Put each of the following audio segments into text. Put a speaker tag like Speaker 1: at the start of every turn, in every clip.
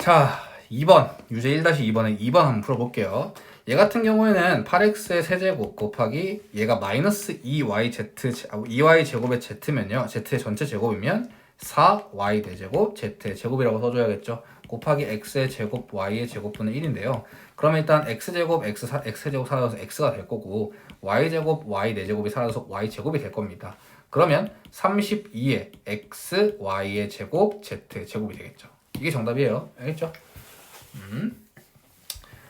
Speaker 1: 자, 2번. 유제 1-2번에 2번 한번 풀어볼게요. 얘 같은 경우에는 8x의 세제곱 곱하기 얘가 마이너스 2yz, 제- 아, 2y 제곱의 z면요. z의 전체 제곱이면 4y 대제곱 z의 제곱이라고 써줘야겠죠. 곱하기 x의 제곱 y의 제곱분의 1인데요. 그러면 일단 x제곱 x, 사- x제곱 사라져서 x가 될 거고 y제곱 y 4제곱이 사라져서 y제곱이 될 겁니다. 그러면 32의 x, y의 제곱, z 제곱이 되겠죠. 이게 정답이에요. 알겠죠? 음.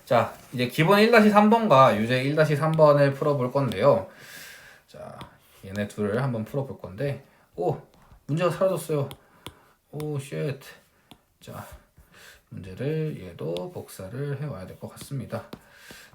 Speaker 1: 자, 이제 기본 1-3번과 유제 1-3번을 풀어볼 건데요. 자, 얘네 둘을 한번 풀어볼 건데, 오, 문제가 사라졌어요. 오, 쉣. 자, 문제를 얘도 복사를 해와야 될 것 같습니다.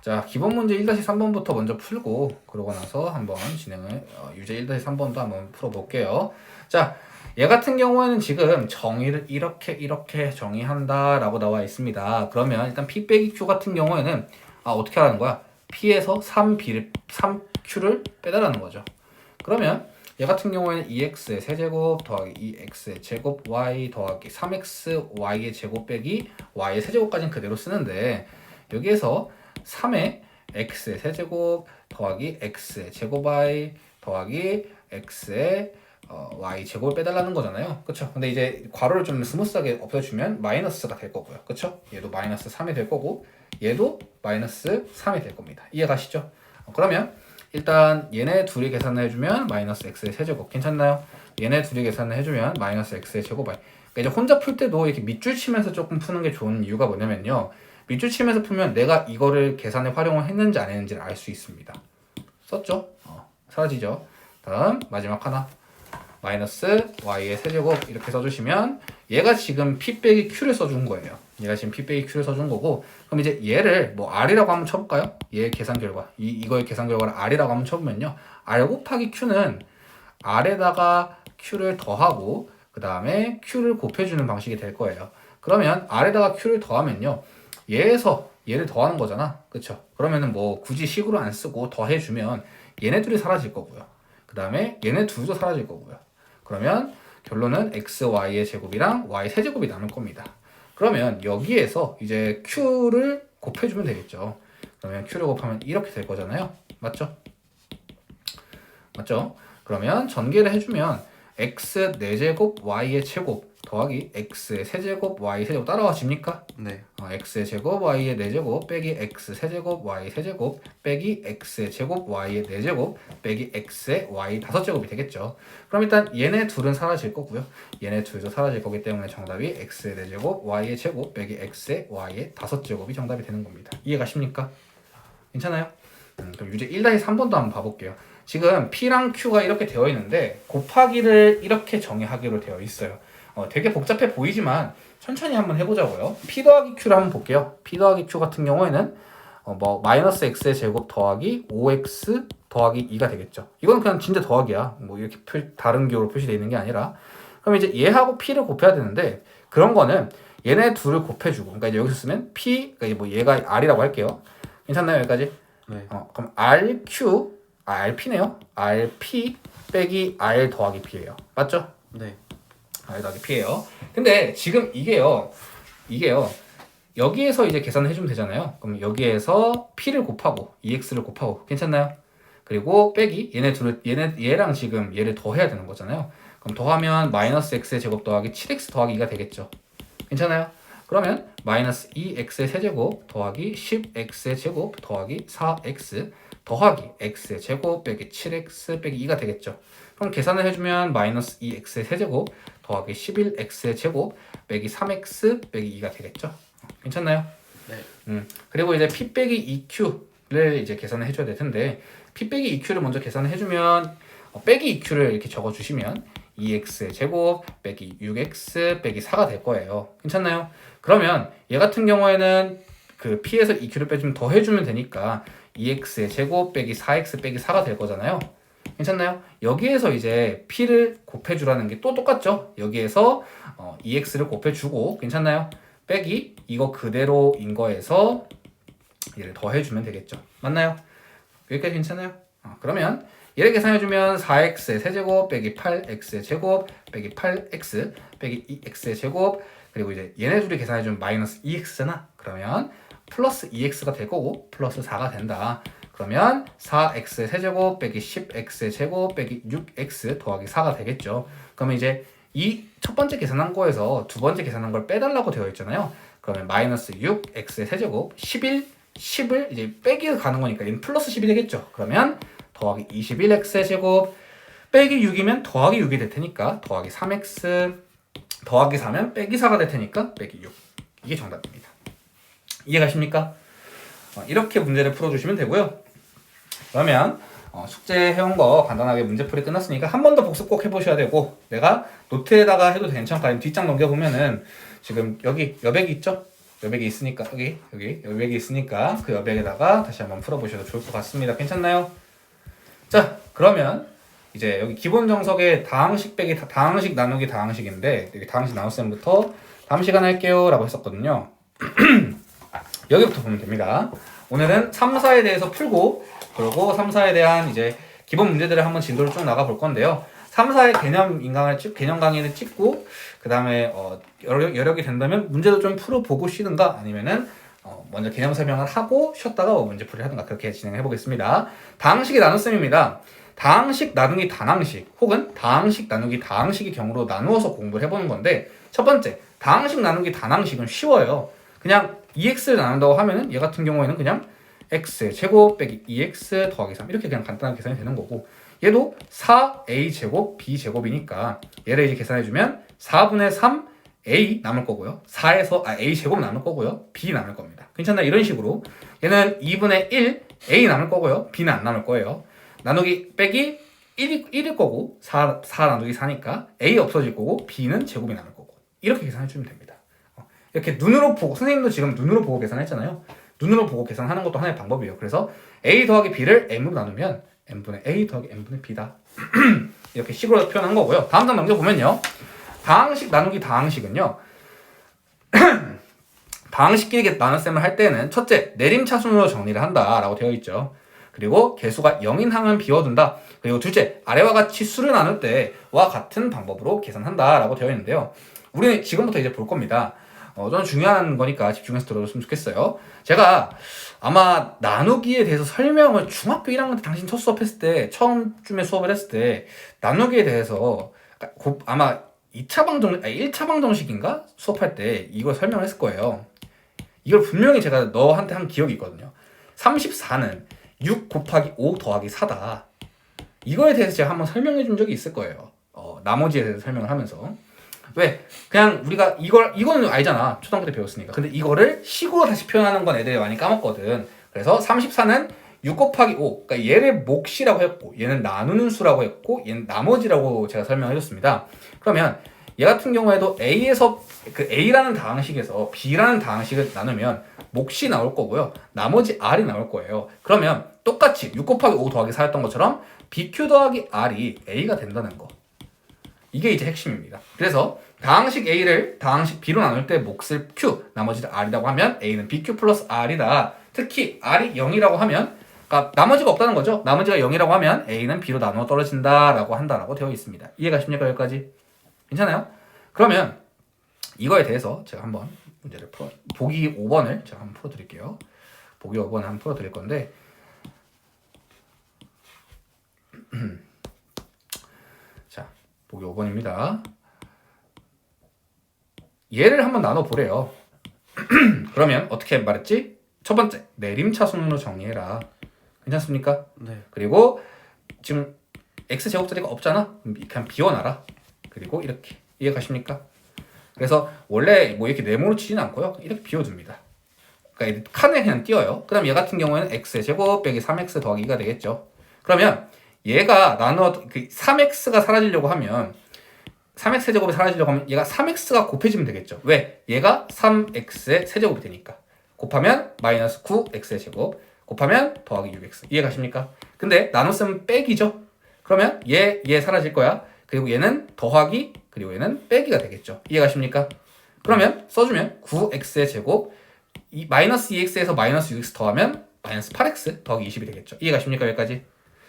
Speaker 1: 자, 기본 문제 1-3번부터 먼저 풀고, 그러고 나서 한번 진행을, 어, 유제 1-3번도 한번 풀어볼게요. 자, 얘 같은 경우에는 지금 정의를 이렇게 이렇게 정의한다라고 나와 있습니다. 그러면 일단 P 빼기 Q 같은 경우에는 아 어떻게 하는 거야? P에서 3B를 3Q를 빼달라는 거죠. 그러면 얘 같은 경우에는 2x의 세제곱 더하기 2x의 제곱 y 더하기 3x y의 제곱 빼기 y의 세제곱까지는 그대로 쓰는데 여기에서 3의 x의 세제곱 더하기 x의 제곱 y 더하기 x의 어, y 제곱을 빼달라는 거잖아요. 그쵸? 근데 이제 괄호를 좀 스무스하게 없애주면 마이너스가 될 거고요. 그쵸? 얘도 마이너스 3이 될 거고 얘도 마이너스 3이 될 겁니다. 이해 가시죠? 어, 그러면 일단 얘네 둘이 계산을 해주면 마이너스 x의 세제곱 괜찮나요? 얘네 둘이 계산을 해주면 마이너스 x의 제곱 그러니까 이제 혼자 풀 때도 이렇게 밑줄 치면서 조금 푸는 게 좋은 이유가 뭐냐면요. 밑줄 치면서 풀면 내가 이거를 계산에 활용을 했는지 안 했는지를 알 수 있습니다. 썼죠? 어, 사라지죠? 다음 마지막 하나 마이너스 y의 세제곱 이렇게 써주시면 얘가 지금 p 빼기 q를 써준 거예요. 얘가 지금 p 빼기 q를 써준 거고 그럼 이제 얘를 뭐 r이라고 한번 쳐볼까요? 얘의 계산 결과 이 이거의 계산 결과를 r이라고 한번 쳐보면요. r 곱하기 q는 r에다가 q를 더하고 그 다음에 q를 곱해주는 방식이 될 거예요. 그러면 r에다가 q를 더하면요. 얘에서 얘를 더하는 거잖아. 그쵸? 그러면은 뭐 굳이 식으로 안 쓰고 더해주면 얘네 둘이 사라질 거고요. 그 다음에 얘네 둘도 사라질 거고요. 그러면 결론은 x, y의 제곱이랑 y 세제곱이 남을 겁니다. 그러면 여기에서 이제 q를 곱해주면 되겠죠. 그러면 q를 곱하면 이렇게 될 거잖아요. 맞죠? 맞죠? 그러면 전개를 해주면 x 4제곱 y의 제곱 더하기 x의 세제곱 y 세제곱 따라와 집니까?
Speaker 2: 네.
Speaker 1: 어, x의 제곱 y의 4제곱 빼기 x 세제곱 y 세제곱 빼기 x의 제곱 y의 4제곱 빼기 x의 y 5제곱이 되겠죠. 그럼 일단 얘네 둘은 사라질 거고요. 얘네 둘도 사라질 거기 때문에 정답이 x의 4제곱 y의 제곱 빼기 x의 y의 5제곱이 정답이 되는 겁니다. 이해가십니까? 괜찮아요? 음, 그럼 유제 1-3번도 한번 봐볼게요. 지금 P랑 Q가 이렇게 되어 있는데 곱하기를 이렇게 정의하기로 되어 있어요. 어, 되게 복잡해 보이지만 천천히 한번 해보자고요. P 더하기 Q를 한번 볼게요. P 더하기 Q 같은 경우에는 어, 뭐 마이너스 X의 제곱 더하기 5X 더하기 2가 되겠죠. 이건 그냥 진짜 더하기야. 뭐 이렇게 표, 다른 기호로 표시되어 있는 게 아니라 그럼 이제 얘하고 P를 곱해야 되는데 그런 거는 얘네 둘을 곱해주고 그러니까 이제 여기서 쓰면 P 그러니까 뭐 얘가 R이라고 할게요. 괜찮나요 여기까지?
Speaker 2: 네.
Speaker 1: 어, 그럼 RQ, 아, RP네요. RP 빼기 R 더하기 P예요. 맞죠?
Speaker 2: 네.
Speaker 1: R 더하기 P예요. 근데 지금 이게요. 이게요. 여기에서 이제 계산을 해주면 되잖아요. 그럼 여기에서 P를 곱하고 EX를 곱하고 괜찮나요? 그리고 빼기 얘네 둘을 얘네 얘랑 지금 얘를 더해야 되는 거잖아요. 그럼 더하면 마이너스 x의 제곱 더하기 7x 더하기 2가 되겠죠. 괜찮아요? 그러면 마이너스 2x의 세제곱 더하기 10x의 제곱 더하기 4x 더하기 x의 제곱 빼기 7x 빼기 2가 되겠죠. 그럼 계산을 해주면 마이너스 2x의 세제곱 더하기 11x의 제곱 빼기 3x 빼기 2가 되겠죠. 괜찮나요?
Speaker 2: 네.
Speaker 1: 음, 그리고 이제 p 빼기 2q를 이제 계산을 해줘야 될 텐데 p 빼기 2q를 먼저 계산을 해주면 어, 빼기 2q를 이렇게 적어주시면 2x의 제곱 빼기 6x 빼기 4가 될 거예요. 괜찮나요? 그러면 얘 같은 경우에는 그 p에서 2q를 빼주면 더 해주면 되니까 2x의 제곱 빼기 4x 빼기 4가 될 거잖아요. 괜찮나요? 여기에서 이제 p를 곱해주라는 게 또 똑같죠? 여기에서 어, 2x를 곱해주고 괜찮나요? 빼기 이거 그대로인 거에서 얘를 더해주면 되겠죠. 맞나요? 여기까지 괜찮아요? 어, 그러면 얘를 계산해주면 4x의 세제곱 빼기 8x의 제곱 빼기 8x 빼기 2x의 제곱 그리고 이제 얘네 둘이 계산해주면 마이너스 2x잖아. 그러면 플러스 2x가 될 거고 플러스 4가 된다. 그러면 4x 세제곱 빼기 10x 제곱 빼기 6x 더하기 4가 되겠죠. 그러면 이제 이 첫 번째 계산한 거에서 두 번째 계산한 걸 빼달라고 되어 있잖아요. 그러면 마이너스 6x 세제곱 11 10을 이제 빼기 가는 거니까 얘는 플러스 10이 되겠죠. 그러면 더하기 21x 제곱 빼기 6이면 더하기 6이 될 테니까 더하기 3x 더하기 4면 빼기 4가 될 테니까 빼기 6 이게 정답입니다. 이해가십니까? 어, 이렇게 문제를 풀어주시면 되고요. 그러면 어, 숙제 해온 거 간단하게 문제풀이 끝났으니까 한 번 더 복습 꼭 해보셔야 되고 내가 노트에다가 해도 아니면 뒷장 넘겨보면은 지금 여기 여백이 있죠? 여백이 있으니까 여기 여기 여백이 있으니까 그 여백에다가 다시 한번 풀어보셔도 좋을 것 같습니다. 괜찮나요? 자 그러면 이제 여기 기본 정석에 다항식 빼기 다- 다항식 나누기 다항식인데 여기 다항식 나눗셈부터 다음 시간에 할게요 라고 했었거든요. 여기부터 보면 됩니다. 오늘은 3, 4에 대해서 풀고 그리고 3, 4에 대한 이제 기본 문제들을 한번 진도를 쭉 나가 볼 건데요. 3, 4의 개념 인강을 찍, 개념 강의를 찍고 그 다음에 어, 여력, 여력이 된다면 문제도 좀 풀어보고 쉬든가 아니면은 어, 먼저 개념 설명을 하고 쉬었다가 뭐 문제 풀이 하든가 그렇게 진행해 보겠습니다. 다항식이 나눗셈입니다. 다항식 나누기 단항식 혹은 다항식 나누기 다항식의 경우로 나누어서 공부를 해보는 건데 첫 번째 다항식 나누기 단항식은 쉬워요. 그냥 2x를 나눈다고 하면은 얘 같은 경우에는 그냥 x 제곱 빼기 2x 더하기 3 이렇게 그냥 간단하게 계산이 되는 거고 얘도 4a 제곱 b 제곱이니까 얘를 이제 계산해 주면 4분의 3 a 남을 거고요. 4에서 아 a 제곱 남을 거고요. b 남을 겁니다. 괜찮나? 이런 식으로 얘는 2분의 1 a 남을 거고요. b는 안 남을 거예요. 나누기 빼기 1이, 1일 거고 4, 4 나누기 4니까 a 없어질 거고 b는 제곱이 남을 거고 이렇게 계산해 주면 됩니다. 어, 이렇게 눈으로 보고 선생님도 지금 눈으로 보고 계산했잖아요. 눈으로 보고 계산하는 것도 하나의 방법이에요. 그래서 a 더하기 b를 m으로 나누면 m분의 a 더하기 m분의 b다. 이렇게 식으로 표현한 거고요. 다음 장 넘겨보면요. 다항식 나누기 다항식은요. 다항식끼리 나눗셈을 할 때는 첫째 내림차순으로 정리를 한다라고 되어 있죠. 그리고 개수가 0인 항은 비워둔다. 그리고 둘째 아래와 같이 수를 나눌 때와 같은 방법으로 계산한다라고 되어 있는데요. 우리는 지금부터 이제 볼 겁니다. 어, 좀 중요한 거니까 집중해서 들어줬으면 좋겠어요. 제가 아마 나누기에 대해서 설명을 중학교 1학년 때 당신 첫 수업했을 때 처음쯤에 수업을 했을 때 나누기에 대해서 그러니까 고- 아마 2차 방정 아니 1차 방정식인가 수업할 때 이걸 설명을 했을 거예요. 이걸 분명히 제가 너한테 한 기억이 있거든요. 34는 6 곱하기 5 더하기 4다. 이거에 대해서 제가 한번 설명해 준 적이 있을 거예요. 어, 나머지에 대해서 설명을 하면서. 왜? 그냥 우리가 이걸 이거는 알잖아. 초등학교 때 배웠으니까. 근데 이거를 식으로 다시 표현하는 건 애들이 많이 까먹거든. 그래서 34는 6 곱하기 5. 그러니까 얘를 몫이라고 했고 얘는 나누는 수라고 했고 얘는 나머지라고 제가 설명해 줬습니다. 그러면 얘 같은 경우에도 A에서 그 A라는 다항식에서 B라는 다항식을 나누면 몫이 나올 거고요. 나머지 R이 나올 거예요. 그러면 똑같이 6 곱하기 5 더하기 4였던 것처럼 BQ 더하기 R이 A가 된다는 거. 이게 이제 핵심입니다. 그래서 다항식 A를 다항식 B로 나눌 때 몫을 Q, 나머지를 R이라고 하면 A는 BQ 플러스 R이다. 특히 R이 0이라고 하면 그러니까 나머지가 없다는 거죠. 나머지가 0이라고 하면 A는 B로 나누어 떨어진다라고 한다라고 되어 있습니다. 이해가십니까 여기까지? 괜찮아요? 그러면 이거에 대해서 제가 한번 문제를 풀어 보기 5번을 제가 한번 풀어 드릴게요. 보기 5번을 한번 풀어 드릴 건데 자, 보기 5번입니다. 얘를 한번 나눠 보래요. 그러면 어떻게 말했지? 첫 번째, 내림차 순으로 정리해라. 괜찮습니까?
Speaker 2: 네.
Speaker 1: 그리고 지금 x 제곱자리가 없잖아. 그냥 비워놔라. 그리고 이렇게 이해 가십니까? 그래서 원래 뭐 이렇게 네모로 치지는 않고요. 이렇게 비워둡니다. 그러니까 이 칸에 그냥 띄어요. 그럼 얘 같은 경우에는 x 제곱 빼기 3x 더하기 2가 되겠죠. 그러면 얘가 나눠 그 3x가 사라지려고 하면 3x 제곱이 사라지려고 하면 얘가 3x가 곱해지면 되겠죠. 왜? 얘가 3x의 세제곱이 되니까. 곱하면 마이너스 9x의 제곱. 곱하면 더하기 6x. 이해 가십니까? 근데 나눗셈은 빼기죠. 그러면 얘, 얘 사라질 거야. 그리고 얘는 더하기, 그리고 얘는 빼기가 되겠죠. 이해 가십니까? 그러면 써주면 9x의 제곱, 이 마이너스 2x에서 마이너스 6x 더하면 마이너스 8x 더하기 20이 되겠죠. 이해 가십니까? 여기까지?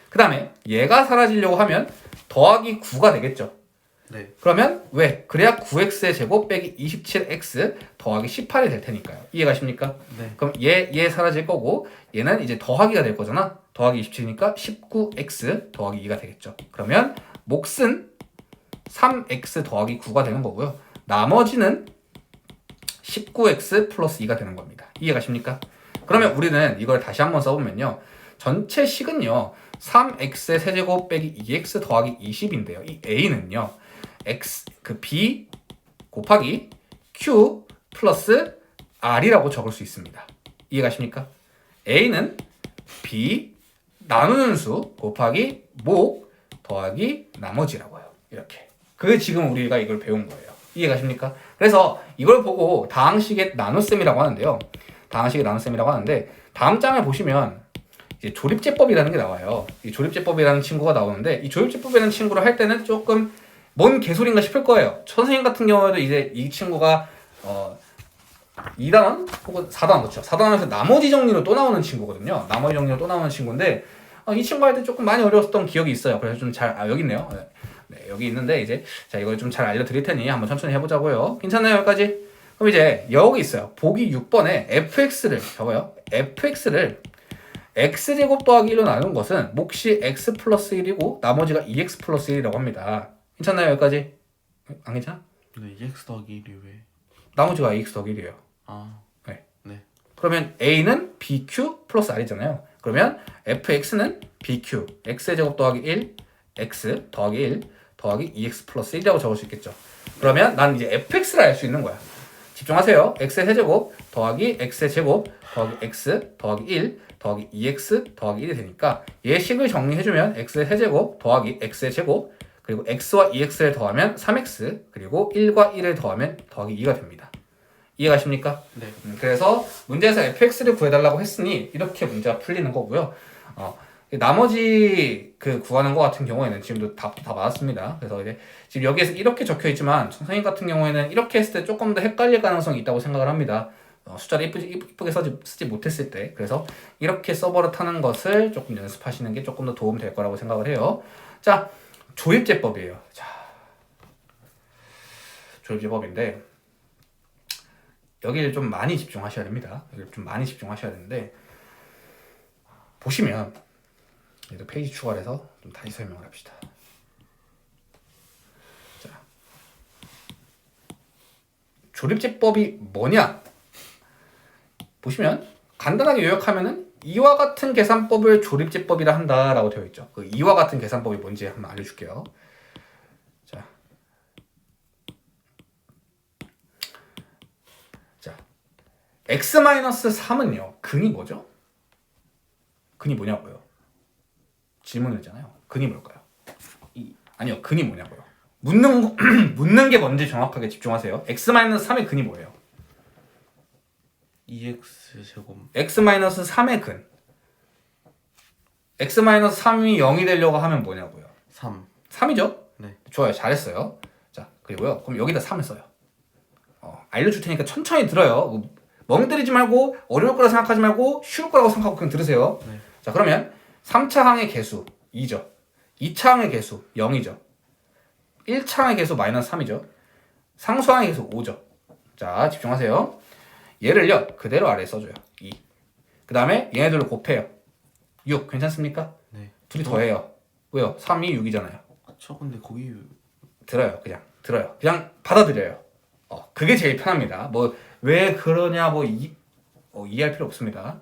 Speaker 1: 그 다음에 얘가 사라지려고 하면 더하기 9가 되겠죠.
Speaker 2: 네.
Speaker 1: 그러면 왜? 그래야 9x의 제곱 빼기 27x 더하기 18이 될 테니까요. 이해가십니까?
Speaker 2: 네.
Speaker 1: 그럼 얘, 얘 사라질 거고 얘는 이제 더하기가 될 거잖아. 더하기 27이니까 19x 더하기 2가 되겠죠. 그러면 몫은 3x 더하기 9가 되는 거고요. 나머지는 19x 플러스 2가 되는 겁니다. 이해가십니까? 그러면 우리는 이걸 다시 한번 써보면요. 전체 식은요. 3x의 세제곱 빼기 2x 더하기 20인데요. 이 a는요. x 그 b 곱하기 q 플러스 r이라고 적을 수 있습니다. 이해가십니까? a는 b 나누는 수 곱하기 목 더하기 나머지라고 해요. 이렇게. 그 지금 우리가 이걸 배운 거예요. 이해가십니까? 그래서 이걸 보고 다항식의 나눗셈이라고 하는데요. 다항식의 나눗셈이라고 하는데 다음 장을 보시면 이제 조립제법이라는 게 나와요. 이 조립제법이라는 친구가 나오는데 이 조립제법이라는 친구를 할 때는 조금 뭔 개소리인가 싶을 거예요. 선생님 같은 경우에도 이제 이 친구가 어 2단원 혹은 4단원 그렇죠. 4단원에서 나머지 정리로 또 나오는 친구거든요. 나머지 정리로 또 나오는 친구인데 어, 이 친구 할 때 조금 많이 어려웠던 기억이 있어요. 그래서 좀 잘 아 여기 있네요. 네. 네, 여기 있는데 이제 자 이걸 좀 잘 알려드릴 테니 한번 천천히 해보자고요. 괜찮나요 여기까지? 그럼 이제 여기 있어요. 보기 6번에 fx를 적어요. fx를 x제곱 더하기 1로 나눈 것은 몫이 x 플러스 1이고 나머지가 2x 플러스 1이라고 합니다. 괜찮나요 여기까지? 안 괜찮아?
Speaker 2: 네. EX 더하기 1이 왜?
Speaker 1: 나머지가 ax 더하기 1이에요.
Speaker 2: 아.
Speaker 1: 네.
Speaker 2: 네.
Speaker 1: 그러면 a는 bq 플러스 r이잖아요. 그러면 fx는 bq x의 제곱 더하기 1 x 더하기 1 더하기 2x 플러스 1이라고 적을 수 있겠죠. 그러면 난 이제 fx를 알 수 있는 거야. 집중하세요. x의 세제곱 더하기 x의 제곱 더하기 x 더하기 1 더하기 2x 더하기 1이 되니까 얘 식을 정리해주면 x의 세제곱 더하기 x의 제곱 그리고 x와 2x를 더하면 3x 그리고 1과 1을 더하면 더하기 2가 됩니다. 이해가십니까?
Speaker 2: 네.
Speaker 1: 음, 그래서 문제에서 fx를 구해달라고 했으니 이렇게 문제가 풀리는 거고요. 어, 나머지 그 구하는 거 같은 경우에는 지금도 답도 다 맞았습니다. 그래서 이제 지금 여기에서 이렇게 적혀 있지만 선생님 같은 경우에는 이렇게 했을 때 조금 더 헷갈릴 가능성이 있다고 생각을 합니다. 어, 숫자를 이쁘지, 이쁘게 써지, 쓰지 못했을 때 그래서 이렇게 써버릇하는 것을 조금 연습하시는 게 조금 더 도움 될 거라고 생각을 해요. 자 조입제법이에요. 자 조입제법인데 여기를 좀 많이 집중하셔야 됩니다. 여기를 좀 많이 집중하셔야 되는데 보시면 얘도 페이지 추가를 해서 좀 다시 설명을 합시다. 자, 조립제법이 뭐냐? 보시면 간단하게 요약하면은 이와 같은 계산법을 조립제법이라 한다라고 되어 있죠. 그 이와 같은 계산법이 뭔지 한번 알려줄게요. 자, 자, x-3은요 근이 뭐죠? 근이 뭐냐고요? 질문을 했잖아요. 근이 뭘까요?
Speaker 2: 이.
Speaker 1: 아니요, 근이 뭐냐고요? 묻는 거- 묻는 게 뭔지 정확하게 집중하세요. x-3의 근이 뭐예요?
Speaker 2: EX 제곱.
Speaker 1: x-3의 근. x-3이 0이 되려고 하면 뭐냐고요?
Speaker 2: 3.
Speaker 1: 3이죠?
Speaker 2: 네.
Speaker 1: 좋아요. 잘했어요. 자, 그리고요. 그럼 여기다 3을 써요. 어, 알려줄 테니까 천천히 들어요. 멍 때리지 말고 어려울 거라 생각하지 말고 쉬울 거라고 생각하고 그냥 들으세요.
Speaker 2: 네.
Speaker 1: 자, 그러면 3차 항의 개수 2죠. 2차 항의 개수 0이죠. 1차 항의 개수 마이너스 3이죠. 상수 항의 개수 5죠. 자, 집중하세요. 얘를요. 그대로 아래에 써줘요. 2. 그 다음에 얘네들을 곱해요. 6. 괜찮습니까?
Speaker 2: 네.
Speaker 1: 둘이 더해요. 왜요? 3이 6이잖아요.
Speaker 2: 그쵸. 근데 거기
Speaker 1: 들어요. 그냥 들어요. 그냥 받아들여요. 어, 그게 제일 편합니다. 뭐 왜 그러냐 뭐 이, 어, 이해할 필요 없습니다.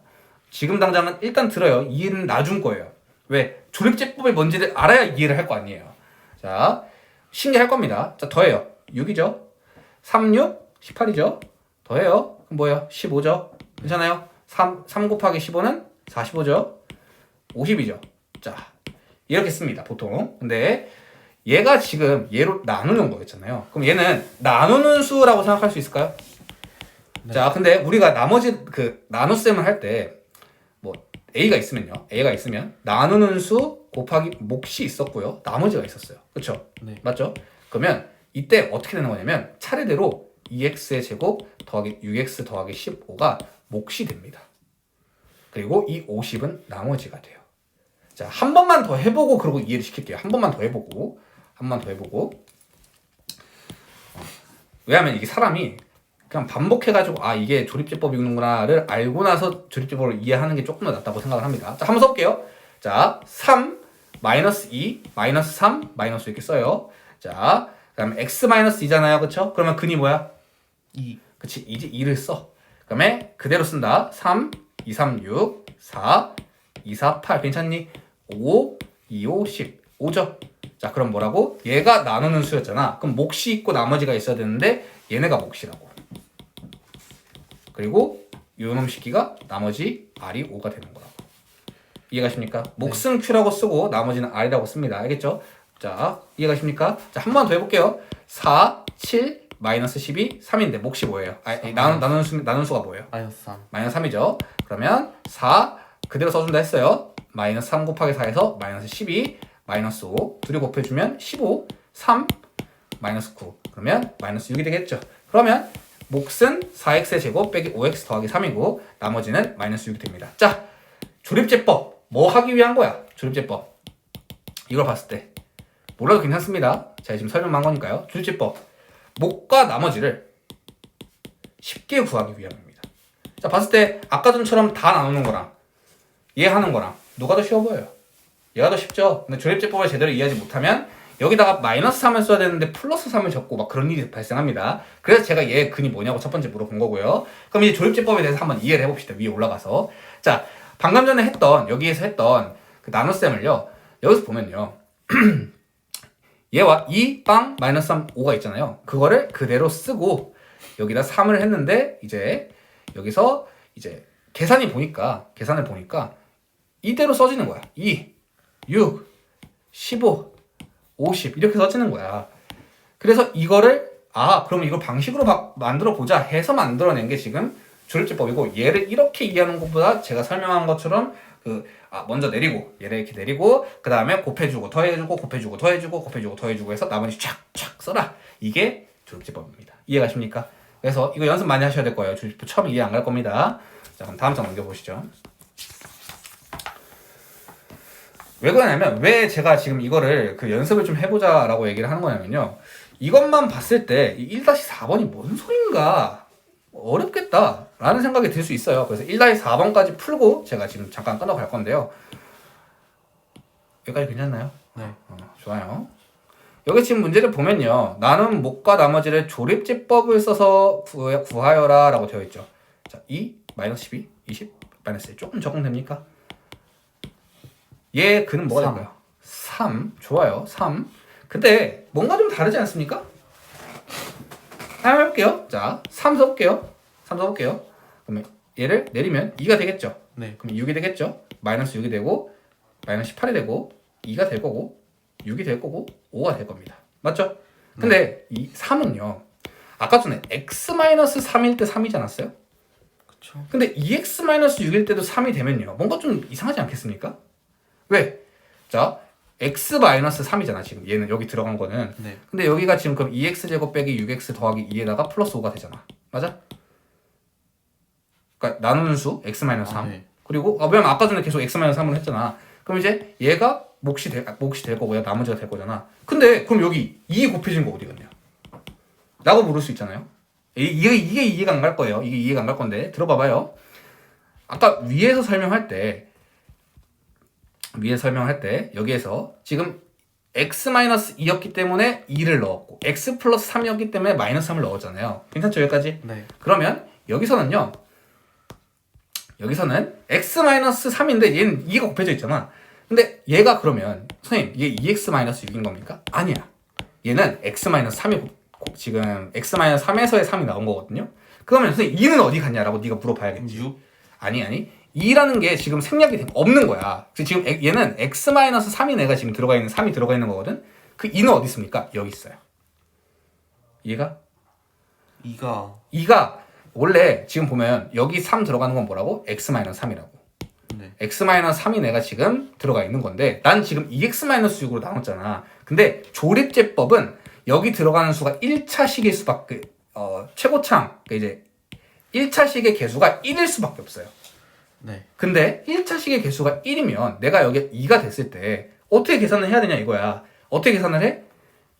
Speaker 1: 지금 당장은 일단 들어요. 이해는 나중 거예요. 왜 조립제법이 뭔지를 알아야 이해를 할 거 아니에요. 자, 신기할 겁니다. 자, 더해요. 6이죠. 3, 6, 18이죠. 더해요. 그럼 뭐예요? 15죠. 괜찮아요? 3, 3 곱하기 15는 45죠. 50이죠. 자, 이렇게 씁니다. 보통. 근데 얘가 지금 얘로 나누는 거였잖아요. 그럼 얘는 나누는 수라고 생각할 수 있을까요?
Speaker 2: 네.
Speaker 1: 자, 근데 우리가 나머지 그 나눗셈을 할때뭐 a가 있으면요. a가 있으면 나누는 수 곱하기 몫이 있었고요. 나머지가 있었어요. 그렇죠?
Speaker 2: 네.
Speaker 1: 맞죠? 그러면 이때 어떻게 되는 거냐면 차례대로 2x의 제곱 더하기 6x 더하기 15가 몫이 됩니다. 그리고 이 50은 나머지가 돼요. 자, 한 번만 더 해보고 그러고 이해를 시킬게요. 한 번만 더 해보고 한 번만 더 해보고 왜냐면 이게 사람이 그냥 반복해가지고 아 이게 조립제법이구나를 알고 나서 조립제법을 이해하는 게 조금 더 낫다고 생각을 합니다. 자 한번 써볼게요. 자 3, 마이너스 2, 마이너스 3, 마이너스 이렇게 써요. 자 그 다음에 x 마이너스 2잖아요, 그렇죠? 그러면 근이 뭐야?
Speaker 2: 이
Speaker 1: 그치 이제 2를 써. 그 다음에 그대로 쓴다. 3, 2, 3, 6, 4, 2, 4, 8 괜찮니? 5, 2, 5, 10 5죠. 자 그럼 뭐라고? 얘가 나누는 수였잖아. 그럼 몫이 있고 나머지가 있어야 되는데 얘네가 몫이라고. 그리고 요놈 식기가 나머지 r이 5가 되는 거라고. 이해가십니까? 몫은 q라고 쓰고 나머지는 r이라고 씁니다. 알겠죠? 자 이해가십니까? 자 한 번 더 해볼게요. 4, 7, 마이너스 12, 3인데 몫이 뭐예요? 아, 나누, 나누는, 수, 나누는 수가 뭐예요?
Speaker 2: 마이너스 3
Speaker 1: 마이너스 3이죠. 그러면 4 그대로 써준다 했어요. 마이너스 3 곱하기 4에서 마이너스 12 마이너스 5 둘이 곱해주면 15 3 마이너스 9 그러면 마이너스 6이 되겠죠. 그러면 몫은 4x의 제곱 빼기 5x 더하기 3이고 나머지는 마이너스 6이 됩니다. 자 조립제법 뭐 하기 위한 거야? 조립제법 이걸 봤을 때 몰라도 괜찮습니다. 제가 지금 설명한 거니까요. 조립제법 몫과 나머지를 쉽게 구하기 위함입니다. 자, 봤을 때 아까 전처럼 다 나누는 거랑 얘 하는 거랑 누가 더 쉬워 보여요? 얘가 더 쉽죠? 근데 조립제법을 제대로 이해하지 못하면 여기다가 마이너스 3을 써야 되는데 플러스 3을 적고 막 그런 일이 발생합니다. 그래서 제가 얘 근이 뭐냐고 첫 번째 물어본 거고요. 그럼 이제 조립제법에 대해서 한번 이해를 해봅시다. 위에 올라가서. 자, 방금 전에 했던, 여기에서 했던 그 나눗셈을요. 여기서 보면요. 얘와 2, 빵, 마이너스 3, 5가 있잖아요. 그거를 그대로 쓰고 여기다 3을 했는데 이제 여기서 이제 계산이 보니까 계산을 보니까 이대로 써지는 거야. 2, 6, 15, 50 이렇게 써지는 거야. 그래서 이거를 아 그럼 이걸 방식으로 바- 만들어 보자 해서 만들어낸 게 지금 조립제법이고 얘를 이렇게 이해하는 것보다 제가 설명한 것처럼 그 아, 먼저 내리고 얘를 이렇게 내리고 그 다음에 곱해주고 더해주고 곱해주고 더해주고 곱해주고 더해주고 해서 나머지 촥촥 써라 이게 조립제법입니다. 이해가십니까? 그래서 이거 연습 많이 하셔야 될 거예요. 조립제법 처음 이해 안 갈 겁니다. 자 그럼 다음 장 넘겨보시죠. 왜 그러냐면 왜 제가 지금 이거를 그 연습을 좀 해보자라고 얘기를 하는 거냐면요. 이것만 봤을 때 1-4번이 뭔 소린가 어렵겠다 라는 생각이 들 수 있어요. 그래서 1-4번까지 풀고 제가 지금 잠깐 끊어갈 건데요. 여기까지 괜찮나요?
Speaker 2: 네
Speaker 1: 어, 좋아요. 여기 지금 문제를 보면요. 나는 목과 나머지를 조립제법을 써서 구- 구하여라 라고 되어 있죠. 자, 2, 마이너스 12, 20, 마이너스 1 조금 적응됩니까? 얘 그는 뭐가
Speaker 2: 삼.
Speaker 1: 될까요? 3. 좋아요. 3. 근데 뭔가 좀 다르지 않습니까? 한번 해볼게요. 자, 3 써볼게요. 3 써볼게요. 그러면 얘를 내리면 2가 되겠죠.
Speaker 2: 네.
Speaker 1: 그럼 6이 되겠죠? 마이너스 6이 되고 마이너스 18이 되고 2가 될 거고 6이 될 거고 5가 될 겁니다. 맞죠? 근데 이 3은요. 아까 전에 x-3일 때 3이지 않았어요?
Speaker 2: 그쵸
Speaker 1: 근데 2x-6일 때도 3이 되면요. 뭔가 좀 이상하지 않겠습니까? 왜? 자, x-3이잖아, 지금. 얘는 여기 들어간 거는.
Speaker 2: 네
Speaker 1: 근데 여기가 지금 그럼 2x 제곱 빼기 6x 더하기 2에다가 플러스 5가 되잖아. 맞아? 그러니까 나누는 수 x-3.
Speaker 2: 아, 네.
Speaker 1: 그리고 아, 왜냐면 아까 전에 계속 x-3을 했잖아. 그럼 이제 얘가 몫이 될, 아, 몫이 될 거고요. 나머지가 될 거잖아. 근데 그럼 여기 2 곱해진 거 어디 갔냐? 라고 물을 수 있잖아요. 이- 이게, 이게 이해가 안 갈 거예요. 이게 이해가 안 갈 건데 들어봐봐요. 아까 위에서 설명할 때 위에 설명할 때 여기에서 지금 x-2였기 때문에 2를 넣었고 x 플러스 3이었기 때문에 마이너스 3을 넣었잖아요. 괜찮죠 여기까지?
Speaker 2: 네.
Speaker 1: 그러면 여기서는요. 여기서는 x-3인데 얘는 2가 곱해져 있잖아. 근데 얘가 그러면 선생님 얘 2x-6인 겁니까? 아니야. 얘는 x-3이 지금 x-3에서의 3이 나온 거거든요. 그러면 선생님 2는 어디 갔냐라고 네가 물어봐야겠지.
Speaker 2: 6
Speaker 1: 아니 아니 2라는 게 지금 생략이 된- 없는 거야. 지금 엑- 얘는 x-3인 애가 지금 들어가 있는 3이 들어가 있는 거거든. 그 2는 어디 있습니까? 여기 있어요. 얘가
Speaker 2: 2가
Speaker 1: 2가 원래 지금 보면 여기 3 들어가는 건 뭐라고? x-3이라고.
Speaker 2: 네
Speaker 1: x-3이 내가 지금 들어가 있는 건데 난 지금 2x-6으로 나눴잖아. 근데 조립제법은 여기 들어가는 수가 1차식일 수밖에 어, 최고창 그러니까 이제 1차식의 개수가 1일 수밖에 없어요.
Speaker 2: 네.
Speaker 1: 근데 1차 식의 개수가 1이면 내가 여기 2가 됐을 때 어떻게 계산을 해야 되냐 이거야. 어떻게 계산을 해?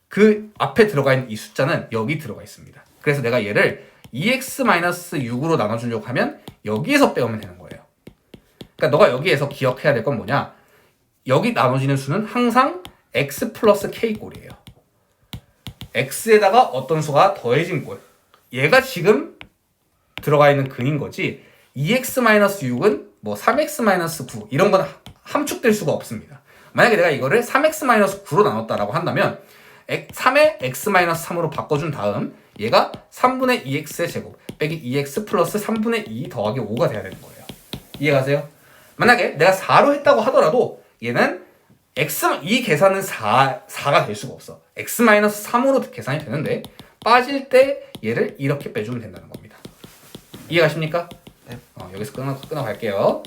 Speaker 1: 그 앞에 들어가 있는 이 숫자는 여기 들어가 있습니다. 그래서 내가 얘를 2x-6으로 나눠주려고 하면 여기에서 빼오면 되는 거예요. 그러니까 너가 여기에서 기억해야 될 건 뭐냐? 여기 나눠지는 수는 항상 x 플러스 k 꼴이에요. x에다가 어떤 수가 더해진 꼴. 얘가 지금 들어가 있는 근인 거지. 2x-6은 뭐 3x-9 이런 건 함축될 수가 없습니다. 만약에 내가 이거를 3x-9로 나눴다라고 한다면 3의 x-3으로 바꿔준 다음 얘가 3분의 2x의 제곱 빼기 2x 플러스 3분의 2 더하기 5가 돼야 되는 거예요. 이해가세요? 만약에 내가 4로 했다고 하더라도 얘는 x 이 계산은 4 4가 될 수가 없어. x-3으로 계산이 되는데 빠질 때 얘를 이렇게 빼주면 된다는 겁니다. 이해가십니까?
Speaker 2: 네.
Speaker 1: 어, 여기서 끊어 끊어 갈게요.